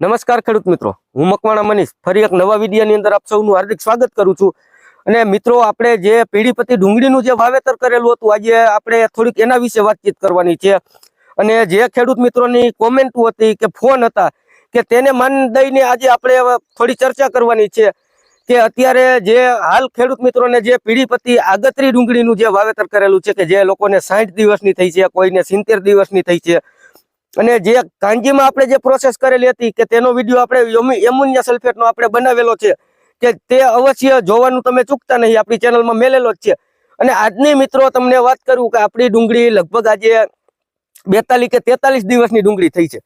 નમસ્કાર ખેડૂત મિત્રો. હું મકવાણા મનીષ. ફરી એક નવા વિડીયોની અંદર આપ સૌનું હાર્દિક સ્વાગત કરું છું. અને મિત્રો, આપણે જે પીડીપતિ ડુંગળીનું જે વાવેતર કરેલું હતું, આજે આપણે થોડીક એના વિશે વાતચીત કરવાની છે. અને જે ખેડૂત મિત્રોની કોમેન્ટ હતી કે ફોન હતા, કે તેને માન દઈને આજે આપણે થોડી ચર્ચા કરવાની છે, કે અત્યારે જે હાલ ખેડૂત મિત્રોને જે પીડીપતિ આગતરી ડુંગળીનું જે વાવેતર કરેલું છે, કે જે લોકોને સાઠ દિવસની થઈ છે, કોઈને સિત્તેર દિવસની થઈ છે અને જે કાંજીમાં આપણે જે પ્રોસેસ કરેલી હતી કે તેનો વીડિયો આપણે એમોનિયા સલ્ફેટનો આપણે બનાવેલો છે, કે તે અવશ્ય જોવાનું તમે ચૂકતા નહીં, આપણી ચેનલમાં મેલેલો જ છે. અને આજની મિત્રો તમને વાત કરું કે આપણી ડુંગળી લગભગ આજે બેતાલીસ કે તેતાલીસ દિવસની ડુંગળી થઈ છે.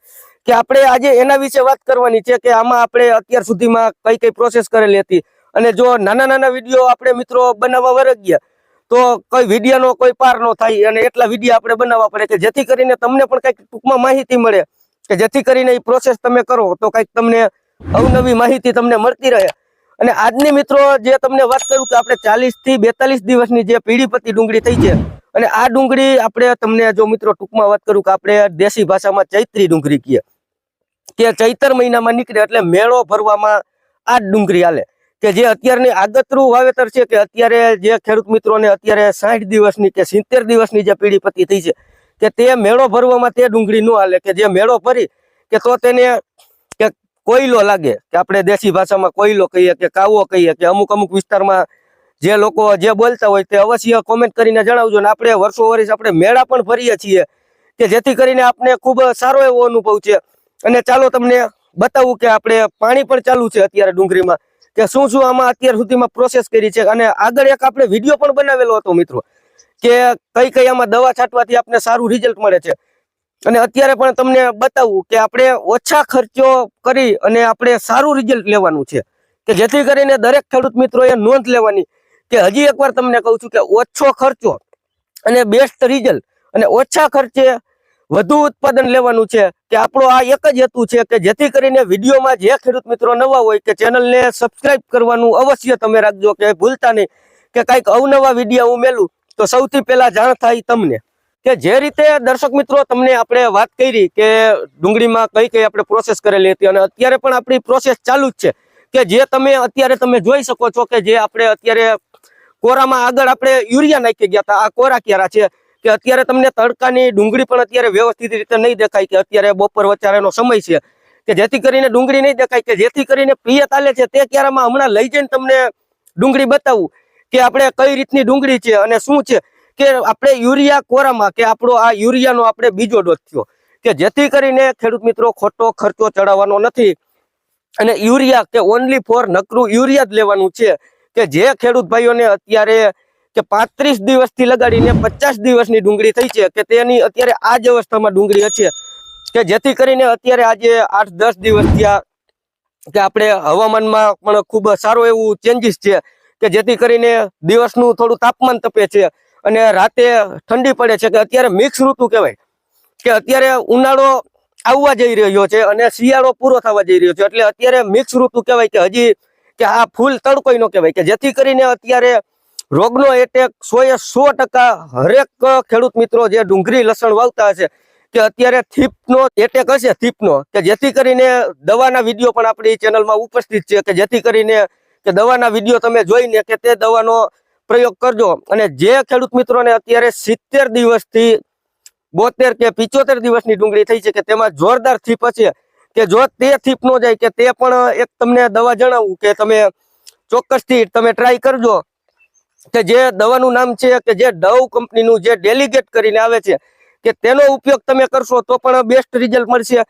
કે આપણે આજે એના વિશે વાત કરવાની છે કે આમાં આપણે અત્યાર સુધીમાં કઈ કઈ પ્રોસેસ કરેલી હતી. અને જો નાના નાના વીડિયો આપણે મિત્રો બનાવવા વરગ્યા તો કોઈ વિડીયાનો કોઈ પાર ન થાય અને એટલા વિડીયા આપણે બનાવવા પડે કે જેથી કરીને તમને પણ કંઈક ટૂંકમાં માહિતી મળે કે જેથી કરીને એ પ્રોસેસ તમે કરો તો કંઈક તમને અવનવી માહિતી તમને મળતી રહે. અને આજની મિત્રો જે તમને વાત કરું કે આપણે ચાલીસથી બેતાલીસ દિવસની જે પીડીપતિ ડુંગળી થઈ છે અને આ ડુંગળી આપણે તમને જો મિત્રો ટૂંકમાં વાત કરું કે આપણે દેશી ભાષામાં ચૈત્રી ડુંગળી કહીએ. કે ચૈતર મહિનામાં નીકળે એટલે મેળો ભરવામાં આ ડુંગળી હાલે. કે જે અત્યારની આગતરું વાવેતર છે કે અત્યારે જે ખેડૂત મિત્રોને અત્યારે સાઠ દિવસની કે સિત્તેર દિવસની જે પીડીપતિ થઈ છે, કે તે મેળો ભરવામાં તે ડુંગળી ન હાલે, કે જે મેળો ભરી, કે તો તેને કે કોયલો લાગે, કે આપણે દેશી ભાષામાં કોયલો કહીએ, કે કાવો કહીએ, કે અમુક અમુક વિસ્તારમાં જે લોકો જે બોલતા હોય તે અવશ્ય કોમેન્ટ કરીને જણાવજો ને આપણે વર્ષો વર્ષ આપણે મેળા પણ ભરીએ છીએ, કે જેથી કરીને આપણે ખૂબ સારો એવો અનુભવ છે. અને ચાલો તમને બતાવું કે આપણે પાણી પણ ચાલુ છે અત્યારે ડુંગળીમાં. કે શું શું આમાં અત્યાર સુધીમાં પ્રોસેસ કરી છે? અને આગળ એક આપણે વીડિયો પણ બનાવેલો હતો મિત્રો, કે કઈ કઈ આમાં દવા છાંટવાથી આપણે સારું રિઝલ્ટ મળે છે. અને અત્યારે પણ તમને બતાવું કે આપણે ઓછા ખર્ચો કરી અને આપણે સારું રિઝલ્ટ લેવાનું છે. કે જેથી કરીને દરેક ખેડૂત મિત્રોએ નોંધ લેવાની કે હજી એકવાર તમને કહું છું કે ઓછો ખર્ચો અને બેસ્ટ રિઝલ્ટ અને ઓછા ખર્ચે વધુ ઉત્પાદન લેવાનું છે કે આપણો આ એક જ હેતુ છે કે જેથી કરીને વિડીયોમાં જે ખેડૂત મિત્રો નવા હોય કે ચેનલને સબસ્ક્રાઇબ કરવાનું અવશ્ય તમે રાખજો કે ભૂલતા નહીં. કે કાંઈક અવનવા વીડિયો હું મેલું, તો સૌથી પહેલાં જાણ થાય તમને કે જે રીતે દર્શક મિત્રો તમને આપણે વાત કરી કે ડુંગળીમાં કઈ કઈ આપણે પ્રોસેસ કરેલી હતી અને અત્યારે પણ આપણી પ્રોસેસ ચાલુ જ છે કે જે તમે અત્યારે તમે જોઈ શકો છો કે જે આપણે અત્યારે કોરામાં આગળ આપણે યુરિયા નાખી ગયા હતા. આ કોરા ક્યારા છે? કે અત્યારે તમને તડકાની ડુંગળી પણ અત્યારે વ્યવસ્થિત રીતે નહીં દેખાય કે અત્યારે બપોર વચારેનો સમય છે. કે જેથી કરીને ડુંગળી નહીં દેખાય કે જેથી કરીને પિયત આલે છે તે ક્યારામાં હમણાં લઈ જઈને તમને ડુંગળી બતાવું કે આપણે કઈ રીતની ડુંગળી છે અને શું છે. કે આપણે યુરિયા કોરામાં કે આપણો આ યુરિયાનો આપણે બીજો ડોઝ થયો. કે જેથી કરીને ખેડૂત મિત્રો ખોટો ખર્ચો ચડાવવાનો નથી. અને યુરિયા કે ઓનલી ફોર નકરું યુરિયા જ લેવાનું છે. કે જે ખેડૂત ભાઈઓને અત્યારે કે પાંત્રીસ દિવસથી લગાડીને પચાસ દિવસની ડુંગળી થઈ છે કે તેની અત્યારે આ જ અવસ્થામાં ડુંગળી છે કે જેથી કરીને અત્યારે આજે આઠ, દસ દિવસ થયા કે આપણે હવામાનમાં પણ ખૂબ સારું એવું ચેન્જીસ છે કે જેથી કરીને દિવસનું થોડું તાપમાન તપે છે અને રાતે ઠંડી પડે છે કે અત્યારે મિક્સ ઋતુ કહેવાય. કે અત્યારે ઉનાળો આવવા જઈ રહ્યો છે અને શિયાળો પૂરો થવા જઈ રહ્યો છે. એટલે અત્યારે મિક્સ ઋતુ કહેવાય કે હજી કે આ ફૂલ તડકોય નો કહેવાય કે જેથી કરીને અત્યારે રોગનો એટેક સો એ સો ટકા હરેક ખેડૂત મિત્રો જે ડુંગળી લસણ વાવતા હશે, કે અત્યારે થીપનો એટેક હશે, થીપનો, કે જેથી કરીને દવાના વીડિયો પણ આપણી ચેનલમાં ઉપસ્થિત છે કે જેથી કરીને કે દવાના વીડિયો તમે જોઈને કે તે દવાનો પ્રયોગ કરજો. અને જે ખેડૂત મિત્રોને અત્યારે સિત્તેર દિવસથી બોતેર કે પિચોતેર દિવસની ડુંગળી થઈ છે, કે તેમાં જોરદાર થીપ હશે, કે જો તે થીપ ન જાય, કે તે પણ એક તમને દવા જણાવું, કે તમે ચોક્કસથી તમે ટ્રાય કરજો. કે જે દવાનું નામ છે કે જે ડવ કંપનીનું જે ડેલિગેટ કરીને આવે છે, કે તેનો ઉપયોગ તમે કરશો તો પણ બેસ્ટ રિઝલ્ટ મળશે.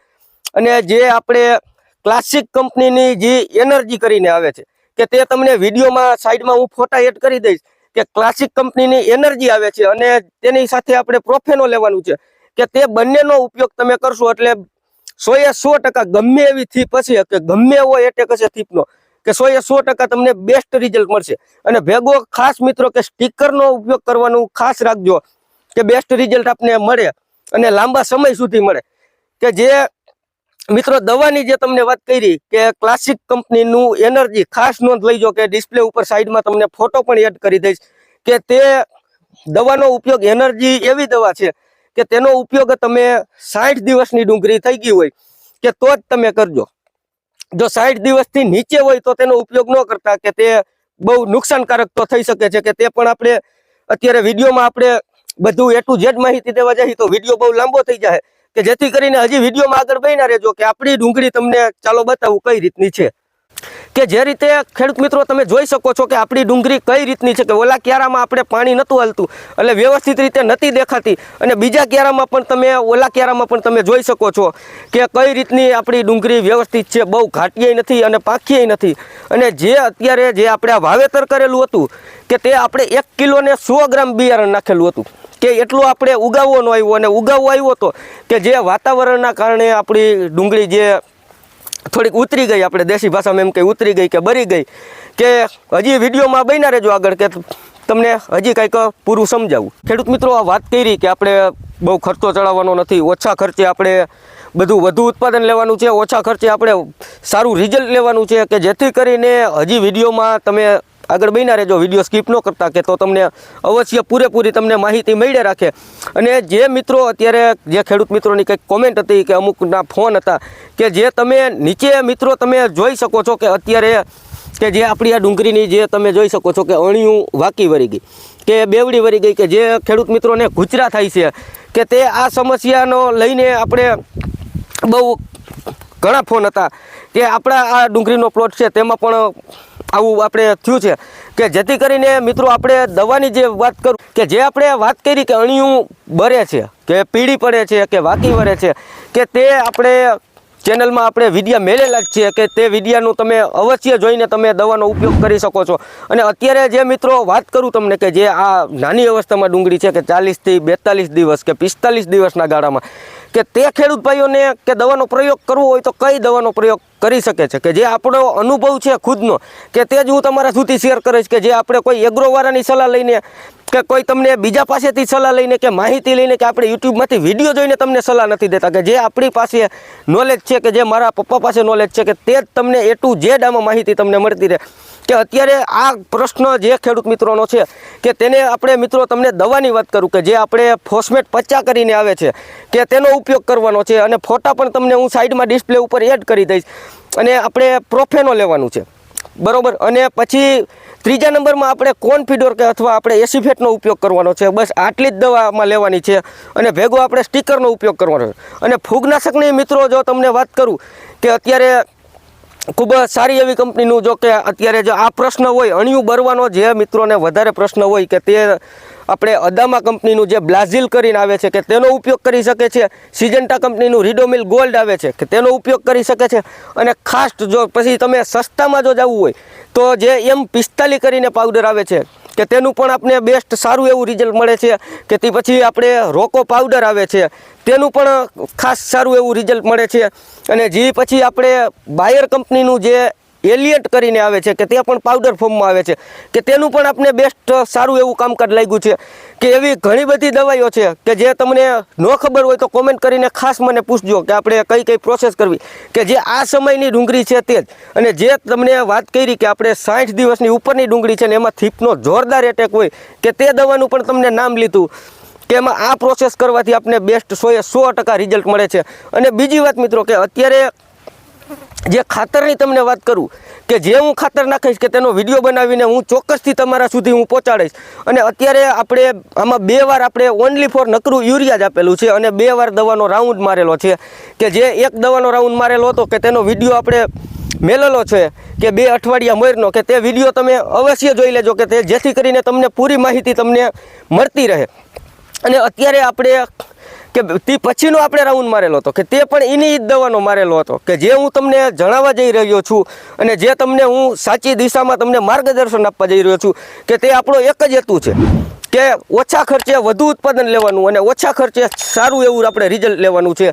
અને જે આપણે ક્લાસિક કંપનીની જે એનર્જી કરીને આવે છે, કે તે તમને વિડીયોમાં સાઈડમાં હું ફોટા એડ કરી દઈશ, કે ક્લાસિક કંપનીની એનર્જી આવે છે અને તેની સાથે આપણે પ્રોફેનો લેવાનું છે, કે તે બંનેનો ઉપયોગ તમે કરશો એટલે સો એ સો ટકા ગમે એવી થીપ હશે કે ગમે એવો એટેક હશે થીપનો. કે સો એ સો ટકા તમને બેસ્ટ રિઝલ્ટ મળશે. અને ભેગો ખાસ મિત્રો કે સ્ટીકરનો ઉપયોગ કરવાનું ખાસ રાખજો કે બેસ્ટ રિઝલ્ટ આપને મળે અને લાંબા સમય સુધી મળે. કે જે મિત્રો દવાની જે તમને વાત કરી કે ક્લાસિક કંપનીનું એનર્જી ખાસ નોંધ લઈજો કે ડિસ્પ્લે ઉપર સાઈડમાં તમને ફોટો પણ એડ કરી દઈશ કે તે દવાનો ઉપયોગ એનર્જી એવી દવા છે કે તેનો ઉપયોગ તમે સાઠ દિવસની ડુંગળી થઈ ગઈ હોય કે તો જ તમે કરજો. જો સાઠ દિવસથી નીચે હોય તો તેનો ઉપયોગ ન કરતા કે તે બહુ નુકસાનકારક તો થઈ શકે છે કે તે પણ આપણે અત્યારે વિડીયોમાં આપણે બધું એ ટુ જેડ માહિતી દેવા જઈએ તો વીડિયો બહુ લાંબો થઈ જાય કે જેથી કરીને હજી વિડીયોમાં આગળ બન્યા રહેજો કે આપણી ડુંગળી તમને ચાલો બતાવું કઈ રીતની છે. કે જે રીતે ખેડૂત મિત્રો તમે જોઈ શકો છો કે આપણી ડુંગળી કઈ રીતની છે, કે ઓલા ક્યારામાં આપણે પાણી નહોતું હાલતું, એટલે વ્યવસ્થિત રીતે નથી દેખાતી. અને બીજા ક્યારામાં પણ તમે, ઓલા ક્યારામાં પણ તમે જોઈ શકો છો કે કઈ રીતની આપણી ડુંગળી વ્યવસ્થિત છે, બહુ ઘાટીય નથી અને પાખીય નથી. અને જે અત્યારે જે આપણે વાવેતર કરેલું હતું, કે તે આપણે એક કિલોને સો ગ્રામ બિયારણ નાખેલું હતું. કે એટલું આપણે ઉગાવવો ન આવ્યો અને ઉગાવો આવ્યો હતો કે જે વાતાવરણના કારણે આપણી ડુંગળી જે થોડીક ઉતરી ગઈ આપણે દેશી ભાષામાં એમ કે ઉતરી ગઈ કે બરી ગઈ કે હજી વિડીયોમાં બન્યા રહેજો આગળ કે તમને હજી કંઈક પૂરું સમજાવું. ખેડૂત મિત્રો, આ વાત કરી કે આપણે બહુ ખર્ચો ચડાવવાનો નથી, ઓછા ખર્ચે આપણે બધું વધુ ઉત્પાદન લેવાનું છે, ઓછા ખર્ચે આપણે સારું રિઝલ્ટ લેવાનું છે કે જેથી કરીને હજી વિડીયોમાં તમે આગળ બન્યા રહેજો. વીડિયો સ્કીપ ન કરતા કે તો તમને અવશ્ય પૂરેપૂરી તમને માહિતી મળી રાખે. અને જે મિત્રો અત્યારે, જે ખેડૂત મિત્રોની કંઈક કોમેન્ટ હતી કે અમુકના ફોન હતા કે જે તમે નીચે મિત્રો તમે જોઈ શકો છો કે અત્યારે કે જે આપણી આ ડુંગળીની જે તમે જોઈ શકો છો કે અણિયું વાકી વળી ગઈ, કે બેવડી વળી ગઈ, કે જે ખેડૂત મિત્રોને ગુચરા થાય છે, કે તે આ સમસ્યાનો લઈને આપણે બહુ ઘણા ફોન હતા કે આપણા આ ડુંગળીનો પ્લોટ છે તેમાં પણ આવું આપણે થયું છે. કે જેથી કરીને મિત્રો આપણે દવાની જે વાત કરું, કે જે આપણે વાત કરી કે અણિયું બરે છે, કે પીળી પડે છે, કે વાકી વરે છે, કે તે આપણે ચેનલમાં આપણે વિડીયા મેળેલા જ છે કે તે વિડીયાનું તમે અવશ્ય જોઈને તમે દવાનો ઉપયોગ કરી શકો છો. અને અત્યારે જે મિત્રો વાત કરું તમને કે જે આ નાની અવસ્થામાં ડુંગળી છે કે ચાલીસથી બેતાલીસ દિવસ કે પિસ્તાલીસ દિવસના ગાળામાં, કે તે ખેડૂત ભાઈઓને કે દવાનો પ્રયોગ કરવો હોય તો કઈ દવાનો પ્રયોગ કરી શકે છે? કે જે આપણો અનુભવ છે ખુદનો, કે તે જ હું તમારા સુધી શેર કરીશ કે જે આપણે કોઈ એગ્રોવાળાની સલાહ લઈને કે કોઈ તમને બીજા પાસેથી સલાહ લઈને કે માહિતી લઈને કે આપણે યુટ્યુબમાંથી વીડિયો જોઈને તમને સલાહ નથી દેતા કે જે આપણી પાસે નોલેજ છે કે જે મારા પપ્પા પાસે નોલેજ છે કે તે જ તમને એ ટુ ઝેડ આમાં માહિતી તમને મળતી રહે. કે અત્યારે આ પ્રશ્ન જે ખેડૂત મિત્રોનો છે કે તેને આપણે મિત્રો તમને દવાની વાત કરું કે જે આપણે ફોસ્મેટ પચ્ચા કરીને આવે છે કે તેનો ઉપયોગ કરવાનો છે અને ફોટા પણ તમને હું સાઈડમાં ડિસ્પ્લે ઉપર એડ કરી દઈશ અને આપણે પ્રોફેનો લેવાનું છે. બરોબર? અને પછી ત્રીજા નંબરમાં આપણે કોન્ફિડોર કે અથવા આપણે એસીફેટનો ઉપયોગ કરવાનો છે? બસ આટલી જ દવામાં લેવાની છે અને ભેગો આપણે સ્ટીકરનો ઉપયોગ કરવાનો છે. અને ફૂગનાશકની મિત્રો, જો તમને વાત કરું કે અત્યારે ખૂબ સારી એવી કંપનીનું, જો કે અત્યારે જો આ પ્રશ્ન હોય, અણિયું બરવાનો જે મિત્રોને વધારે પ્રશ્ન હોય કે તે આપણે અદામા કંપનીનું જે બ્લાઝિલ કરીને આવે છે કે તેનો ઉપયોગ કરી શકે છે, સિજન્ટા કંપનીનું રીડોમિલ ગોલ્ડ આવે છે કે તેનો ઉપયોગ કરી શકે છે, અને ખાસ જો પછી તમે સસ્તામાં જો જવું હોય, તો જે એમ પિસ્તાલી કરીને પાવડર આવે છે કે તેનું પણ આપણે બેસ્ટ સારું એવું રિઝલ્ટ મળે છે, કે તે પછી આપણે રોકો પાવડર આવે છે, તેનું પણ ખાસ સારું એવું રિઝલ્ટ મળે છે, અને જે પછી આપણે બાયર કંપનીનું જે એલિયટ કરીને આવે છે, કે તે પણ પાવડર ફોર્મમાં આવે છે, કે તેનું પણ આપણે બેસ્ટ સારું એવું કામકાજ લાગ્યું છે, કે એવી ઘણી બધી દવાઈઓ છે, કે જે તમને ન ખબર હોય તો કોમેન્ટ કરીને ખાસ મને પૂછજો, કે આપણે કઈ કઈ પ્રોસેસ કરવી. કે જે આ સમયની ડુંગળી છે તે જ. અને જે તમને વાત કરી કે આપણે સાઠ દિવસની ઉપરની ડુંગળી છે ને એમાં થીપનો જોરદાર એટેક હોય, કે તે દવાનું પણ તમને નામ લીધું, કે એમાં આ પ્રોસેસ કરવાથી આપણે બેસ્ટ સોએ સો ટકા રિઝલ્ટ મળે છે. અને બીજી વાત મિત્રો, કે અત્યારે જે ખાતરની તમને વાત કરું કે જે હું ખાતર નાખીશ કે તેનો વીડિયો બનાવીને હું ચોક્કસથી તમારા સુધી હું પહોંચાડીશ. અને અત્યારે આપણે આમાં બે વાર આપણે ઓનલી ફોર નકરું યુરિયા જ આપેલું છે અને બે વાર દવાનો રાઉન્ડ મારેલો છે કે જે એક દવાનો રાઉન્ડ મારેલો હતો કે તેનો વીડિયો આપણે મેલેલો છે કે બે અઠવાડિયા મરનો કે તે વીડિયો તમે અવશ્ય જોઈ લેજો કે તે જેથી કરીને તમને પૂરી માહિતી તમને મળતી રહે. અને અત્યારે આપણે કે તે પછીનો આપણે રાઉન્ડ મારેલો હતો. કે તે પણ એની જ દવાનો મારેલો હતો. કે જે હું તમને જણાવવા જઈ રહ્યો છું અને જે તમને હું સાચી દિશામાં તમને માર્ગદર્શન આપવા જઈ રહ્યો છું કે તે આપણો એક જ હેતુ છે. કે ઓછા ખર્ચે વધુ ઉત્પાદન લેવાનું અને ઓછા ખર્ચે સારું એવું આપણે રિઝલ્ટ લેવાનું છે.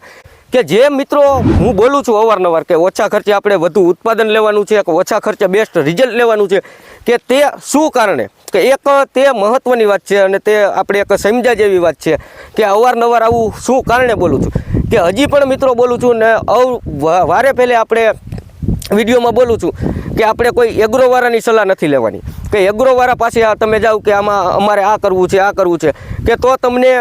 કે જે મિત્રો, હું બોલું છું અવારનવાર કે ઓછા ખર્ચે આપણે વધુ ઉત્પાદન લેવાનું છે કે ઓછા ખર્ચે બેસ્ટ રિઝલ્ટ લેવાનું છે, કે તે શું કારણે? કે એક તે મહત્વની વાત છે અને તે આપણે એક સમજા જેવી વાત છે કે અવારનવાર આવું શું કારણે બોલું છું? કે હજી પણ મિત્રો બોલું છું ને વારે પહેલે આપણે વિડીયોમાં બોલું છું કે આપણે કોઈ એગ્રોવાળાની સલાહ નથી લેવાની. કે એગ્રોવાળા પાસે તમે જાઓ કે આમાં અમારે આ કરવું છે, આ કરવું છે, કે તો તમને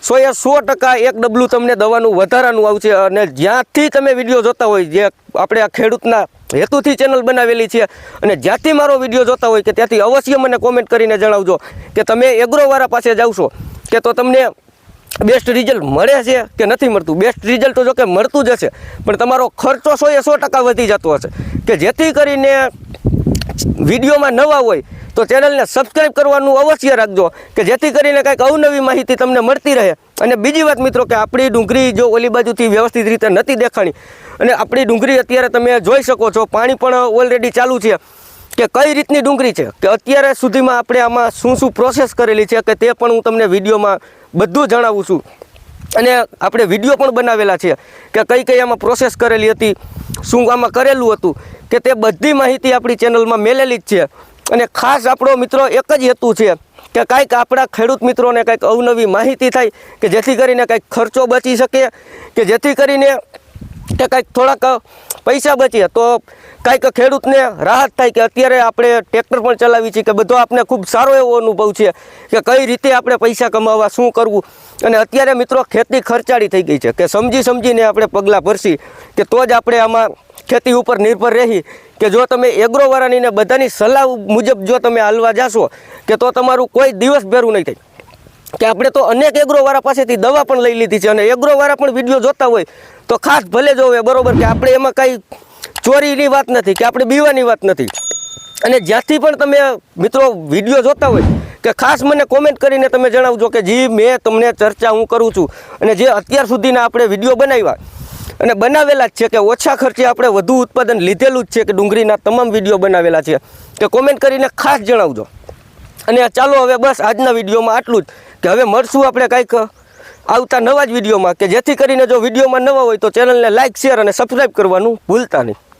સો એ સો ટકા એક ડબલું તમને દવાનું વધારાનું આવશે અને જ્યાંથી તમે વીડિયો જોતા હોય, જે આપણે આ ખેડૂતના હેતુથી ચેનલ બનાવેલી છે, અને જ્યાંથી મારો વીડિયો જોતા હોય કે ત્યાંથી અવશ્ય મને કોમેન્ટ કરીને જણાવજો કે તમે એગ્રોવાળા પાસે જાવશો કે તો તમને બેસ્ટ રિઝલ્ટ મળે છે કે નથી મળતું? બેસ્ટ રિઝલ્ટ તો જો કે મળતું જ હશે, પણ તમારો ખર્ચો સો એ સો ટકા વધી જતો હશે. કે જેથી કરીને વિડીયોમાં નવા હોય તો ચેનલને સબસ્ક્રાઈબ કરવાનું અવશ્ય રાખજો, કે જેથી કરીને કંઈક અવનવી માહિતી તમને મળતી રહે. અને બીજી વાત મિત્રો કે આપણી ડુંગળી જો ઓલી બાજુથી વ્યવસ્થિત રીતે નથી દેખાણી, અને આપણી ડુંગળી અત્યારે તમે જોઈ શકો છો, પાણી પણ ઓલરેડી ચાલુ છે, કે કઈ રીતની ડુંગળી છે? કે અત્યારે સુધીમાં આપણે આમાં શું શું પ્રોસેસ કરેલી છે, કે તે પણ હું તમને વિડીયોમાં બધું જણાવું છું. અને આપણે વીડિયો પણ બનાવેલા છે, કે કઈ કઈ આમાં પ્રોસેસ કરેલી હતી, શું આમાં કરેલું હતું, કે તે બધી માહિતી આપણી ચેનલમાં મેલેલી જ છે. અને ખાસ આપણો મિત્રો એક જ હેતુ છે કે કાંઈક આપણા ખેડૂત મિત્રોને કંઈક અવનવી માહિતી થાય કે જેથી કરીને કંઈક ખર્ચો બચી શકે, કે જેથી કરીને કે કંઈક થોડાક પૈસા બચીએ. તો કાંઈક ખેડૂતને રાહત થાય કે અત્યારે આપણે ટ્રેક્ટર પણ ચલાવી છીએ કે બધો આપણે ખૂબ સારો એવો અનુભવ છે કે કઈ રીતે આપણે પૈસા કમાવા શું કરવું. અને અત્યારે મિત્રો ખેતી ખર્ચાળી થઈ ગઈ છે કે સમજી સમજીને આપણે પગલાં ભરશી કે તો જ આપણે આમાં ખેતી ઉપર નિર્ભર રહી કે જો તમે એગ્રોવાળાની ને બધાની સલાહ મુજબ જો તમે હાલવા જાશો કે તો તમારું કોઈ દિવસ ભેરું નહીં થાય. કે આપણે તો અનેક એગ્રોવાળા પાસેથી દવા પણ લઈ લીધી છે અને એગ્રોવાળા પણ વીડિયો જોતા હોય તો ખાસ ભલે જોવે, બરાબર, કે આપણે એમાં કાંઈ ચોરીની વાત નથી, કે આપણે બીવાની વાત નથી. અને જ્યાંથી પણ તમે મિત્રો વીડિયો જોતા હોય, કે ખાસ મને કોમેન્ટ કરીને તમે જણાવજો કે જી, મેં તમને ચર્ચા હું કરું છું. અને જે અત્યાર સુધીના આપણે વીડિયો બનાવ્યા, અને બનાવેલા જ છે કે ઓછા ખર્ચે આપણે વધુ ઉત્પાદન લીધેલું જ છે કે ડુંગળીના તમામ વીડિયો બનાવેલા છે. કે કોમેન્ટ કરીને ખાસ જણાવજો. અને ચાલો હવે બસ આજના વિડીયોમાં આટલું જ. કે હવે મળશું આપણે કાંઈક આવતા નવા જ વિડીયોમાં કે જેથી કરીને જો વિડીયોમાં નવા હોય તો ચેનલને લાઇક શેર અને સબસ્ક્રાઈબ કરવાનું ભૂલતા નહીં.